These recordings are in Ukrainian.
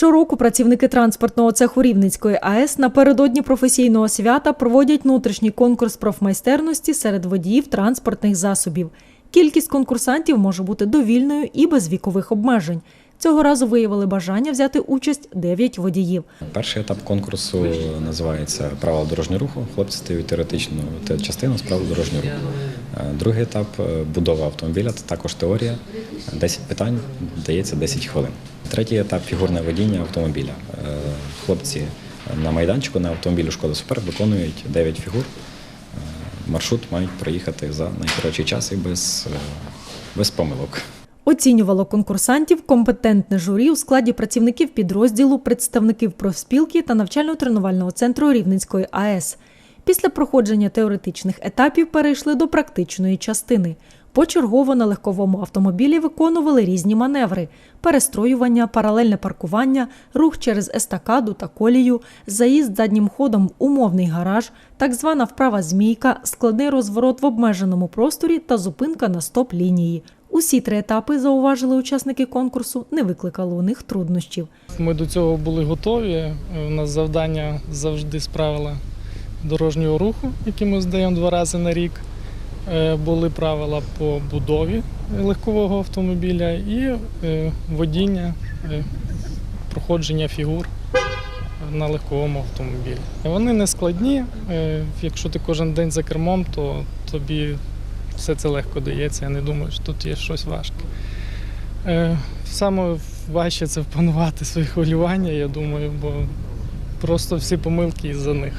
Щороку працівники транспортного цеху Рівненської АЕС напередодні професійного свята проводять внутрішній конкурс профмайстерності серед водіїв транспортних засобів. Кількість конкурсантів може бути довільною і без вікових обмежень. Цього разу виявили бажання взяти участь 9 водіїв. Перший етап конкурсу називається Правила дорожнього руху. Хлопці стають теоретичну частину з правил дорожнього руху. Е, Другий етап е, будова автомобіля, це також теорія. 10 питань, дається 10 хвилин. Третій етап фігурне водіння автомобіля. Е, Хлопці на майданчику на автомобілі школи Супер виконують 9 фігур. Маршрут мають проїхати за найкоротший час і без, без помилок. Оцінювало конкурсантів компетентне журі у складі працівників підрозділу, представників профспілки та навчально-тренувального центру Рівненської АЕС. Після проходження теоретичних етапів перейшли до практичної частини. Почергово на легковому автомобілі виконували різні маневри: перестроювання, паралельне паркування, рух через естакаду та колію, заїзд заднім ходом в умовний гараж, так звана вправа змійка, складний розворот в обмеженому просторі та зупинка на стоп-лінії. Усі три етапи, зауважили учасники конкурсу, не викликали у них труднощів. Ми до цього були готові. У нас завдання завжди з правила дорожнього руху, які ми здаємо два рази на рік. Е, Були правила по будові легкового автомобіля і е, водіння, е, проходження фігур на легковому автомобілі. Вони не складні. Якщо ти кожен день за кермом, то тобі все це легко дається. Я не думаю, що тут є щось важке. Саме важче це впанувати свої хвилювання, я думаю, бо просто всі помилки із-за них.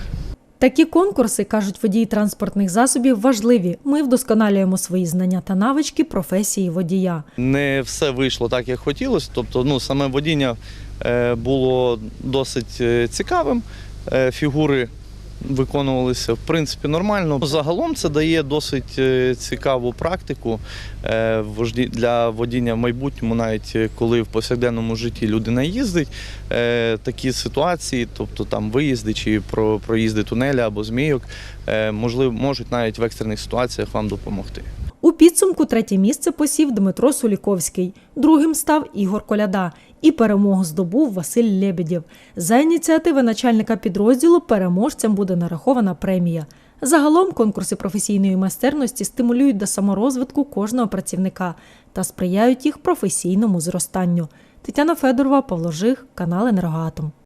Такі конкурси, кажуть водії транспортних засобів, важливі. Ми вдосконалюємо свої знання та навички професії водія. не все вийшло так, як хотілося. Тобто, ну, саме водіння е, було досить е, цікавим. Е, Фігури виконувалися в принципі нормально. Загалом це дає досить е, цікаву практику е, для водіння в майбутньому, навіть е, коли в повсякденному житті людина їздить. Такі ситуації, тобто там виїзди чи про- проїзди тунеля або змійок, можливо, можуть навіть в екстрених ситуаціях вам допомогти. У підсумку третє місце посів Дмитро Суліковський, другим став Ігор Коляда і перемогу здобув Василь Лебедєв. За ініціативи начальника підрозділу переможцям буде нарахована премія. Загалом конкурси професійної майстерності стимулюють до саморозвитку кожного працівника та сприяють їх професійному зростанню. Тетяна Федорова, Павло Жих, канал Енергоатом.